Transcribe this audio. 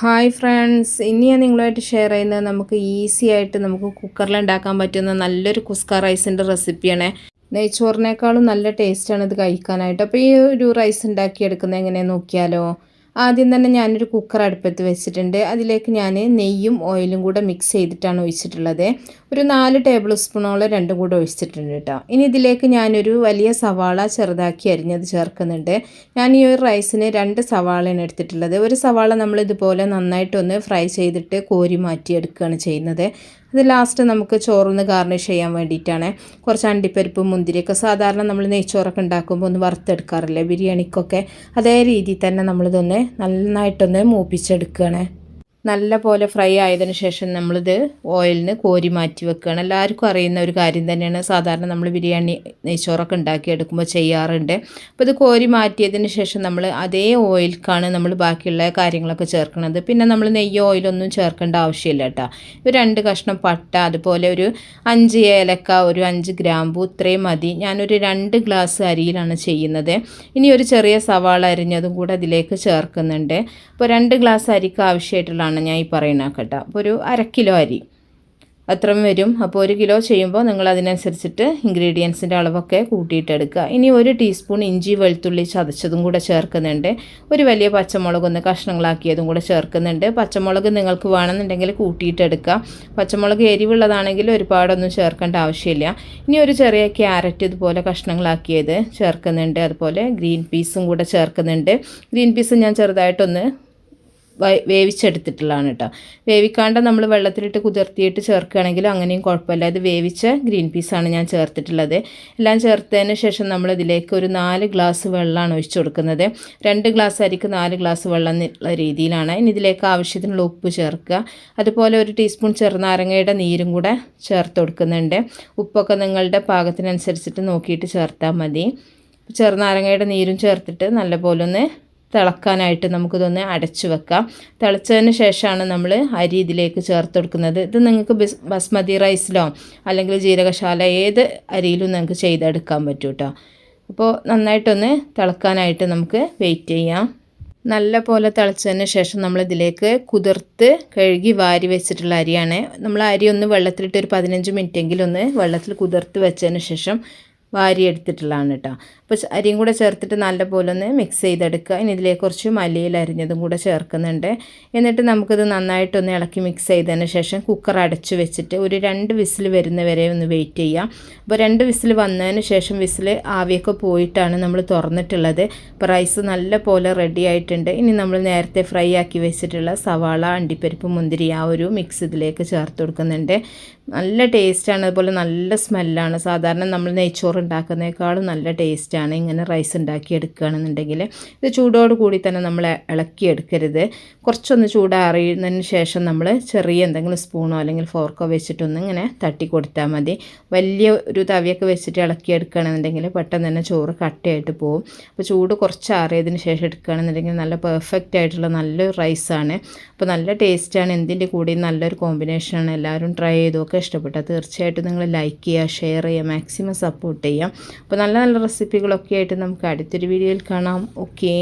Hi friends ഇനി ഞാൻ നിങ്ങളുമായിട്ട് ഷെയർ ചെയ്യുന്നത് നമുക്ക് ഈസി ആയിട്ട് നമുക്ക് കുക്കറിൽ ഉണ്ടാക്കാൻ പറ്റുന്ന നല്ലൊരു കുസ്ക റൈസിന്റെ റെസിപ്പിയാണ് നെയ്ച്ചോറിനേക്കാളും നല്ല ടേസ്റ്റാണ് ഇത് കഴിക്കാനായിട്ട്. അപ്പോൾ ഈ ഒരു റൈസ് ഉണ്ടാക്കിയെടുക്കുന്നത് എങ്ങനെയാണെന്ന് നോക്കിയാലോ? ആദ്യം തന്നെ ഞാനൊരു കുക്കർ അടുപ്പത്ത് വെച്ചിട്ടുണ്ട്. അതിലേക്ക് ഞാൻ നെയ്യും ഓയിലും കൂടെ മിക്സ് ചെയ്തിട്ടാണ് ഒഴിച്ചിട്ടുള്ളത്. ഒരു നാല് ടേബിൾ സ്പൂണോളം രണ്ടും കൂടെ ഒഴിച്ചിട്ടുണ്ട് കേട്ടോ. ഇനി ഇതിലേക്ക് ഞാനൊരു വലിയ സവാള ചെറുതാക്കി അരിഞ്ഞത് ചേർക്കുന്നുണ്ട്. ഞാൻ ഈ ഒരു റൈസിന് രണ്ട് സവാളയാണ് എടുത്തിട്ടുള്ളത്. ഒരു സവാള നമ്മൾ ഇതുപോലെ നന്നായിട്ടൊന്ന് ഫ്രൈ ചെയ്തിട്ട് കോരി മാറ്റിയെടുക്കുകയാണ് ചെയ്യുന്നത്. അത് ലാസ്റ്റ് നമുക്ക് ചോറൊന്ന് ഗാർണിഷ് ചെയ്യാൻ വേണ്ടിയിട്ടാണ്. കുറച്ച് അണ്ടിപ്പരിപ്പ് മുന്തിരിയൊക്കെ സാധാരണ നമ്മൾ നെയ്ച്ചോറൊക്കെ ഉണ്ടാക്കുമ്പോൾ ഒന്ന് വറുത്തെടുക്കാറില്ലേ? ബിരിയാണിക്കൊക്കെ അതേ രീതിയിൽ തന്നെ നമ്മളിതൊന്ന് നന്നായിട്ടൊന്ന് മൂപ്പിച്ചെടുക്കുകയാണ് നല്ല പോലെ ഫ്രൈ ആയതിനു ശേഷം നമ്മളിത് ഓയിലിന് കോരി മാറ്റി വെക്കുകയാണ്. എല്ലാവർക്കും അറിയുന്ന ഒരു കാര്യം തന്നെയാണ്. സാധാരണ നമ്മൾ ബിരിയാണി നെയ്ച്ചോറൊക്കെ ഉണ്ടാക്കിയെടുക്കുമ്പോൾ ചെയ്യാറുണ്ട്. അപ്പോൾ ഇത് കോരി മാറ്റിയതിന് ശേഷം നമ്മൾ അതേ ഓയിൽക്കാണ് നമ്മൾ ബാക്കിയുള്ള കാര്യങ്ങളൊക്കെ ചേർക്കുന്നത്. പിന്നെ നമ്മൾ നെയ്യ് ഓയിലൊന്നും ചേർക്കേണ്ട ആവശ്യമില്ല കേട്ടോ. രണ്ട് കഷ്ണം പട്ട അതുപോലെ ഒരു അഞ്ച് ഏലക്ക ഒരു അഞ്ച് ഗ്രാമ്പു ഇത്രയും മതി. ഞാനൊരു രണ്ട് ഗ്ലാസ് അരിയിലാണ് ചെയ്യുന്നത്. ഇനി ഒരു ചെറിയ സവാള അരിഞ്ഞതും കൂടെ അതിലേക്ക് ചേർക്കുന്നുണ്ട്. അപ്പോൾ രണ്ട് ഗ്ലാസ് അരിക്ക് ആവശ്യമായിട്ടുള്ളതാണ് ഞാൻ ഈ പറയുന്നത് കേട്ടോ. അപ്പോൾ ഒരു അര കിലോ അരി അത്രയും വരും. അപ്പോൾ ഒരു കിലോ ചെയ്യുമ്പോൾ നിങ്ങൾ അതിനനുസരിച്ചിട്ട് ഇൻഗ്രീഡിയൻസിന്റെ അളവൊക്കെ കൂട്ടിയിട്ടെടുക്കുക. ഇനി ഒരു ടീസ്പൂൺ ഇഞ്ചി വെളുത്തുള്ളി ചതച്ചതും കൂടെ ചേർക്കുന്നുണ്ട്. ഒരു വലിയ പച്ചമുളക് ഒന്ന് കഷ്ണങ്ങളാക്കിയതും കൂടെ ചേർക്കുന്നുണ്ട്. പച്ചമുളക് നിങ്ങൾക്ക് വേണമെന്നുണ്ടെങ്കിൽ കൂട്ടിയിട്ടെടുക്കുക. പച്ചമുളക് എരിവുള്ളതാണെങ്കിൽ ഒരുപാടൊന്നും ചേർക്കേണ്ട ആവശ്യമില്ല. ഇനി ഒരു ചെറിയ ക്യാരറ്റ് ഇതുപോലെ കഷ്ണങ്ങളാക്കിയത് ചേർക്കുന്നുണ്ട്. അതുപോലെ ഗ്രീൻ പീസും കൂടെ ചേർക്കുന്നുണ്ട്. ഗ്രീൻ പീസ് ഞാൻ ചെറുതായിട്ടൊന്ന് വേവിച്ചെടുത്തിട്ടുള്ളതാണ് കേട്ടോ വേവിക്കാണ്ട് നമ്മൾ വെള്ളത്തിലിട്ട് കുതിർത്തിയിട്ട് ചേർക്കുകയാണെങ്കിൽ അങ്ങനെയും കുഴപ്പമില്ല. ഇത് വേവിച്ച ഗ്രീൻ പീസാണ് ഞാൻ ചേർത്തിട്ടുള്ളത്. എല്ലാം ചേർത്തതിന് ശേഷം നമ്മൾ ഇതിലേക്ക് ഒരു നാല് ഗ്ലാസ് വെള്ളമാണ് ഒഴിച്ചു കൊടുക്കുന്നത്. രണ്ട് ഗ്ലാസ് അരിക്ക് നാല് ഗ്ലാസ് വെള്ളം എന്നുള്ള രീതിയിലാണ്. ഇനി ഇതിലേക്ക് ആവശ്യത്തിനുള്ള ഉപ്പ് ചേർക്കുക. അതുപോലെ ഒരു ടീസ്പൂൺ ചെറുനാരങ്ങയുടെ നീരും കൂടെ ചേർത്ത് കൊടുക്കുന്നുണ്ട്. ഉപ്പൊക്കെ നിങ്ങളുടെ പാകത്തിനനുസരിച്ചിട്ട് നോക്കിയിട്ട് ചേർത്താൽ മതി. ചെറുനാരങ്ങയുടെ നീരും ചേർത്തിട്ട് നല്ലപോലെ ഒന്ന് തിളക്കാനായിട്ട് നമുക്കിതൊന്ന് അടച്ചു വെക്കാം. തിളച്ചതിന് ശേഷമാണ് നമ്മൾ അരി ഇതിലേക്ക് ചേർത്ത് കൊടുക്കുന്നത്. ഇത് നിങ്ങൾക്ക് ബിസ് ബസ്മതി റൈസിലോ അല്ലെങ്കിൽ ജീരകശാല ഏത് അരിയിലും നിങ്ങൾക്ക് ചെയ്തെടുക്കാൻ പറ്റും കേട്ടോ അപ്പോൾ നന്നായിട്ടൊന്ന് തിളക്കാനായിട്ട് നമുക്ക് വെയിറ്റ് ചെയ്യാം. നല്ല പോലെ തിളച്ചതിന് ശേഷം നമ്മൾ ഇതിലേക്ക് കുതിർത്ത് കഴുകി വാരി വെച്ചിട്ടുള്ള അരിയാണ്. നമ്മൾ അരി ഒന്ന് വെള്ളത്തിലിട്ട് ഒരു പതിനഞ്ച് മിനിറ്റെങ്കിലും ഒന്ന് വെള്ളത്തിൽ കുതിർത്ത് വെച്ചതിന് ശേഷം വാരി എടുത്തിട്ടുള്ളതാണ് കേട്ടോ അപ്പോൾ അരിയും കൂടെ ചേർത്തിട്ട് നല്ലപോലെ ഒന്ന് മിക്സ് ചെയ്തെടുക്കുക. ഇനി ഇതിലേക്ക് കുറച്ച് മല്ലിയിൽ അരിഞ്ഞതും കൂടെ ചേർക്കുന്നുണ്ട്. എന്നിട്ട് നമുക്കിത് നന്നായിട്ടൊന്ന് ഇളക്കി മിക്സ് ചെയ്തതിന് ശേഷം കുക്കർ അടച്ചു വെച്ചിട്ട് ഒരു രണ്ട് വിസിൽ വരുന്നവരെ ഒന്ന് വെയിറ്റ് ചെയ്യാം അപ്പോൾ രണ്ട് വിസിൽ വന്നതിന് ശേഷം വിസിൽ ആവിയൊക്കെ പോയിട്ടാണ് നമ്മൾ തുറന്നിട്ടുള്ളത്. അപ്പോൾ റൈസ് നല്ല പോലെ റെഡി ആയിട്ടുണ്ട്. ഇനി നമ്മൾ നേരത്തെ ഫ്രൈ ആക്കി വെച്ചിട്ടുള്ള സവാള അണ്ടിപ്പരിപ്പ് മുന്തിരി ആ ഒരു മിക്സ് ഇതിലേക്ക് ചേർത്ത് കൊടുക്കുന്നുണ്ട്. നല്ല ടേസ്റ്റാണ് അതുപോലെ നല്ല സ്മെല്ലാണ് സാധാരണ നമ്മൾ നെയ്ച്ചോറ് ഉണ്ടാക്കുന്നതിനേക്കാളും നല്ല ടേസ്റ്റാണ്. ഇങ്ങനെ റൈസ് ഉണ്ടാക്കി എടുക്കുകയാണെന്നുണ്ടെങ്കിൽ ഇത് ചൂടോട് കൂടി തന്നെ നമ്മൾ ഇളക്കിയെടുക്കരുത്. കുറച്ചൊന്ന് ചൂടാറിയതിന് ശേഷം നമ്മൾ ചെറിയ എന്തെങ്കിലും സ്പൂണോ അല്ലെങ്കിൽ ഫോർക്കോ വെച്ചിട്ടൊന്ന് ഇങ്ങനെ തട്ടി കൊടുത്താൽ മതി. വലിയ ഒരു തവിയൊക്കെ വെച്ചിട്ട് ഇളക്കിയെടുക്കുകയാണെന്നുണ്ടെങ്കിൽ പെട്ടെന്ന് തന്നെ ചോറ് കട്ടയായിട്ട് പോകും അപ്പോൾ ചൂട് കുറച്ചാറിയതിന് ശേഷം എടുക്കുകയാണെന്നുണ്ടെങ്കിൽ നല്ല പെർഫെക്റ്റ് ആയിട്ടുള്ള നല്ലൊരു റൈസാണ്. അപ്പോൾ നല്ല ടേസ്റ്റാണ്. എന്തിന്റെ കൂടെയും നല്ലൊരു കോമ്പിനേഷനാണ്. എല്ലാവരും ട്രൈ ചെയ്തൊക്കെ ഇഷ്ടപ്പെട്ടാൽ തീർച്ചയായിട്ടും നിങ്ങൾ ലൈക്ക് ചെയ്യുക ഷെയർ ചെയ്യുക. മാക്സിമം സപ്പോർട്ട് ചെയ്യാം. അപ്പോൾ നല്ല നല്ല റെസിപ്പികളൊക്കെ ആയിട്ട് നമുക്ക് അടുത്തൊരു വീഡിയോയിൽ കാണാം. ഓക്കേ